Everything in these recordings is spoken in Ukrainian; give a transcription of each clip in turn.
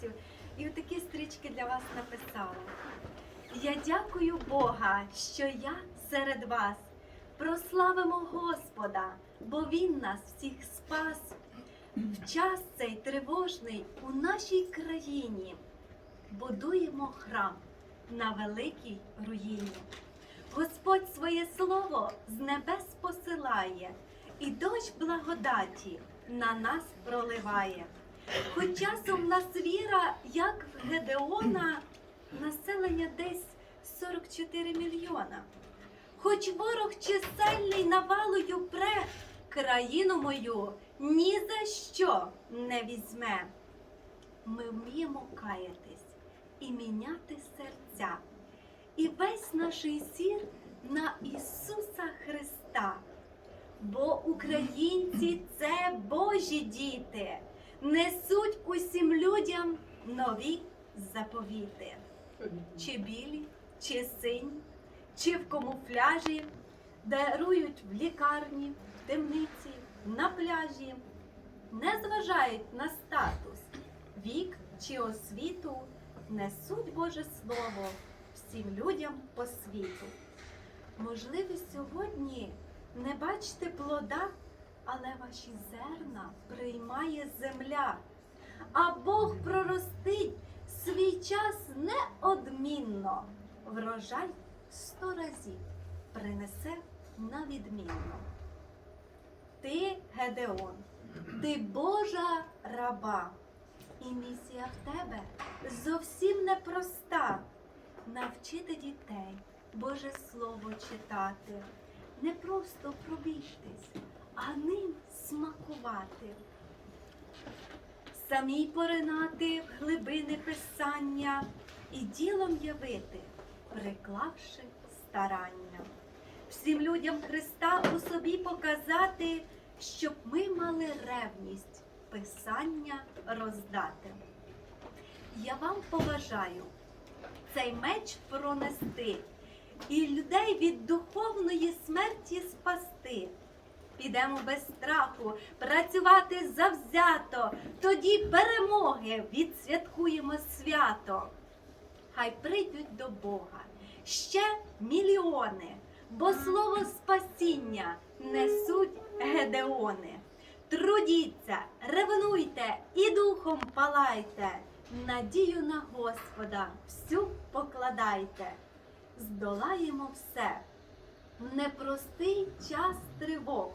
хлопців. І отакі стрічки для вас написала. Я дякую Бога, що я серед вас. Прославимо Господа, бо Він нас всіх спас. В час цей тривожний у нашій країні будуємо храм на великій руїні. Господь своє слово з небес посилає, і дощ благодаті на нас проливає. Хоч часом нас віра, як в Гедеона, населення десь 44 мільйона. Хоч ворог чисельний навалою пре, країну мою ні за що не візьме. Ми вміємо каятись і міняти серця. І весь наш зір на Ісуса Христа. Бо українці це Божі діти, несуть усім людям нові заповіти. Чи білі, чи сині, чи в камуфляжі, дарують в лікарні, в темниці, на пляжі, не зважають на статус, вік чи освіту, несуть Боже Слово всім людям по світу. Можливо, сьогодні не бачите плода, але ваші зерна приймає земля, а Бог проростить свій час неодмінно. Врожай сто разів принесе на відмінно. Ти, Гедеон, ти Божа раба, і місія в тебе зовсім непроста. Навчити дітей Боже Слово читати, не просто пробіжтись, а ним смакувати. Самій поринати в глибини писання і ділом явити, приклавши старання. Всім людям Христа у собі показати, щоб ми мали ревність писання роздати. Я вам побажаю цей меч пронести і людей від духовної смерті спасти. Підемо без страху, працювати завзято, тоді перемоги відсвяткуємо свято. Хай прийдуть до Бога ще мільйони, бо слово спасіння несуть гедеони. Трудіться, ревнуйте і духом палайте, надію на Господа всю покладайте. Здолаємо все. Непростий час тривог.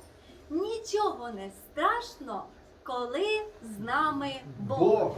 Нічого не страшно, коли з нами Бог.